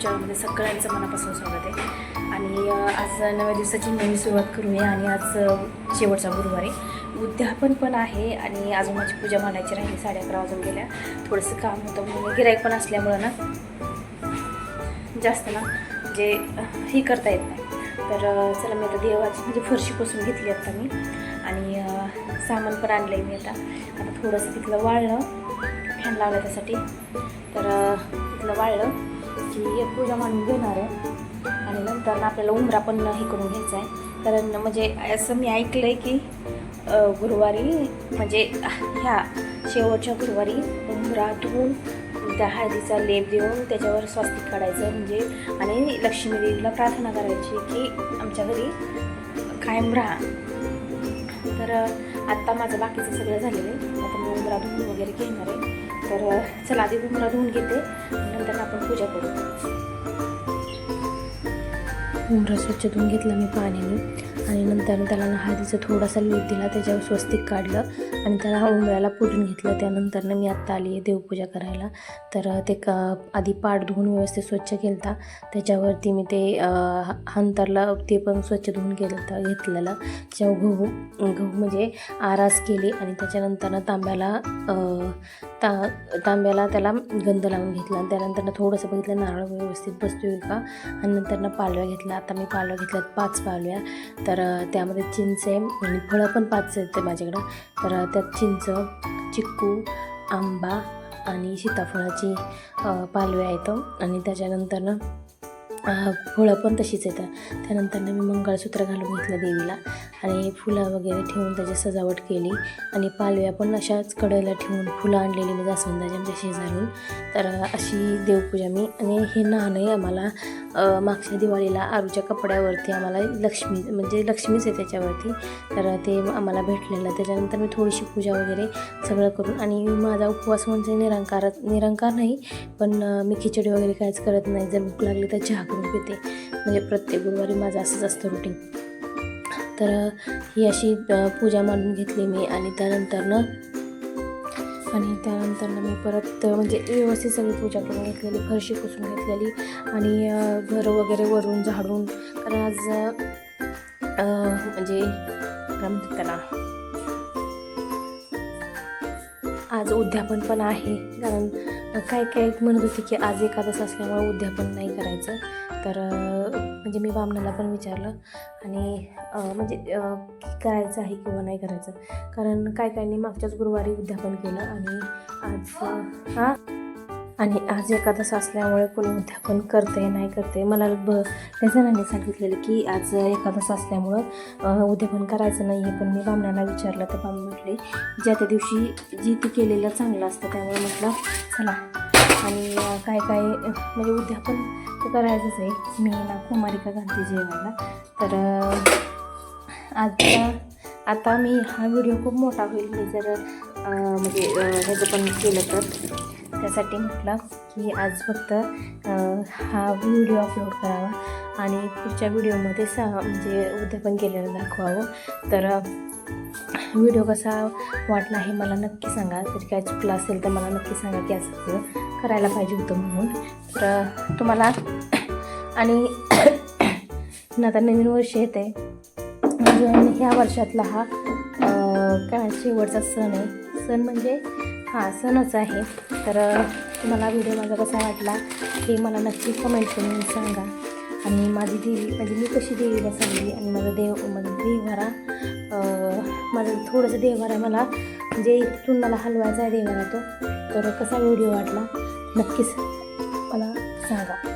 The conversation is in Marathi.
सगळ्यांचं मनापासून स्वागत आहे. आणि आज नव्या दिवसाची नवी सुरुवात करूया आणि आज शेवटचा गुरुवार आहे. उद्यापन पण आहे आणि अजून माझी पूजा मांडायची राहिली साडे अकरा वाजून गेल्या. थोडंसं काम होतं म्हणून गिराईक पण असल्यामुळं ना जास्त ना म्हणजे, जे हे करता येत नाही. तर चला मी आता देवाची म्हणजे फरशी पुसून घेतली आता मी. आणि सामान पण आणलं आहे मी आता. आता थोडंसं तिथलं वाळलं फॅन लावला त्यासाठी. तर तिथलं वाळलं. की एक पूजा मांडून घेणार आहे. आणि नंतर ना आपल्याला उमरा पण हे करून घ्यायचा आहे. कारण म्हणजे असं मी ऐकलं आहे की गुरुवारी म्हणजे ह्या शेवटच्या गुरुवारी उमरा धुवून त्या हळदीचा लेप देऊन त्याच्यावर स्वास्तिक काढायचं म्हणजे आणि लक्ष्मी देवीला प्रार्थना करायची की आमच्या घरी कायम राहा. तर आत्ता माझं बाकीचं सगळं झालेलं आहे. आता मी उमरा धुवून वगैरे घेणार आहे. तर चला आधी उमरा धुवून घेते. नंतर आपण पूजा करू. उमरा स्वच्छ धुवून घेतला मी पाण्याने. आणि नंतर त्याला हळदीचा थोडासा लेप दिला. त्याच्यावर स्वस्तिक काढलं. आणि त्याला उंबऱ्याला पुटून घेतलं. त्यानंतरनं मी आत्ता आली आहे देवपूजा करायला. तर ते का आधी पाठ धुवून व्यवस्थित स्वच्छ केलता. त्याच्यावरती मी ते हंतरला ते पण स्वच्छ धुवून केलं घेतलेलं. त्याच्यावर गहू गहू म्हणजे आरास केली आणि त्याच्यानंतरनं तांब्याला ता तांब्याला त्याला गंध लावून घेतला. आणि त्यानंतरनं थोडंसं बघितलं नारळ व्यवस्थित बसतो येईल का? आणि नंतरनं पालव्या घेतल्या. आता मी पालव्या घेतल्यात पाच पालव्या. तर त्यामध्ये चिंच आहे आणि फळं पण पाच आहेत ते माझ्याकडं. तर त्यात चिंच चिक्कू आंबा आणि सीताफळाची पालवी आहेत. आणि त्याच्यानंतरनं ना फळं पण तशीच येतात. त्यानंतर मी मंगळसूत्र घालून घेतलं देवीला. आणि फुलं वगैरे ठेवून त्याची सजावट केली. आणि पालव्या पण अशाच कडेला ठेवून फुलं आणलेली मी जास्वंदाच्या आमच्या शेजारून. तर अशी देवपूजा मी आणि हे नाणं आम्हाला मागच्या दिवाळीला आरूच्या कपड्यावरती आम्हाला लक्ष्मी म्हणजे लक्ष्मीच आहे त्याच्यावरती. तर ते आम्हाला भेटलेलं. त्याच्यानंतर मी थोडीशी पूजा वगैरे सगळं करून आणि माझा उपवास म्हणजे निरंकार निरंकार नाही. पण मी खिचडी वगैरे काहीच करत नाही. जर भूक लागली तर चहा करून पिते. म्हणजे प्रत्येक गुरुवारी माझं असंच असतं रुटीन तर ही अशी पूजा मांडून घेतली मी आणि त्यानंतरनं आणि त्यानंतरनं मी परत म्हणजे व्यवस्थित सगळी पूजा करून घेतलेली फरशी पुसून घेतलेली आणि घर वगैरे वरून झाडून कारण आज म्हणजे काय म्हणतात त्याला? आज उद्यापन पण आहे. कारण काय काय म्हणत होती की आज एकादश असल्यामुळे उद्यापन नाही करायचं. तर म्हणजे मी बामणाला पण विचारलं आणि म्हणजे करायचं आहे किंवा नाही करायचं. कारण काय कायनी मागच्याच गुरुवारी उद्यापन केलं आणि आज हां? आणि आज एकादश असल्यामुळे कोणी उद्यापन करते नाही करते मला ब जणांनी सांगितलेलं की आज एकादश असल्यामुळं उद्यापन करायचं नाही आहे पण मी बामणाला विचारलं तर बाम म्हटले ज्या त्या दिवशी जी ती केलेलं चांगलं असतं त्यामुळे म्हटलं चला. आणि काय काय म्हणजे उद्यापन तर करायचंच आहे. मी ना कुमारिका घालते जेवायला. तर आता आता मी हा व्हिडिओ खूप मोठा होईल मी जर म्हणजे ह्याचं पण केलं तर त्यासाठी म्हटलं की आज फक्त हा व्हिडिओ अपलोड करावा आणि पुढच्या व्हिडिओमध्ये सहा म्हणजे उद्या पण केलेलं दाखवावं. तर व्हिडिओ कसा वाटला हे मला नक्की सांगा. जर काय चुकलं असेल तर मला नक्की सांगा की असं करायला पाहिजे होतं म्हणून. तर तुम्हाला आणि आता नवीन वर्ष येत आहे ह्या वर्षातला हा काय शेवटचा सण आहे. सण म्हणजे हा सणच आहे. तर तुम्हाला व्हिडिओ माझा कसा वाटला हे मला नक्की कमेंट करून सांगा. आणि माझी देवी म्हणजे मी कशी देवीला सांगली आणि माझा देव म्हणजे देवारा माझं थोडंसं देवारा मला म्हणजे इथून मला हलवायचा आहे देवारा तो. तर कसा व्हिडिओ वाटला नक्कीच मला सांगा.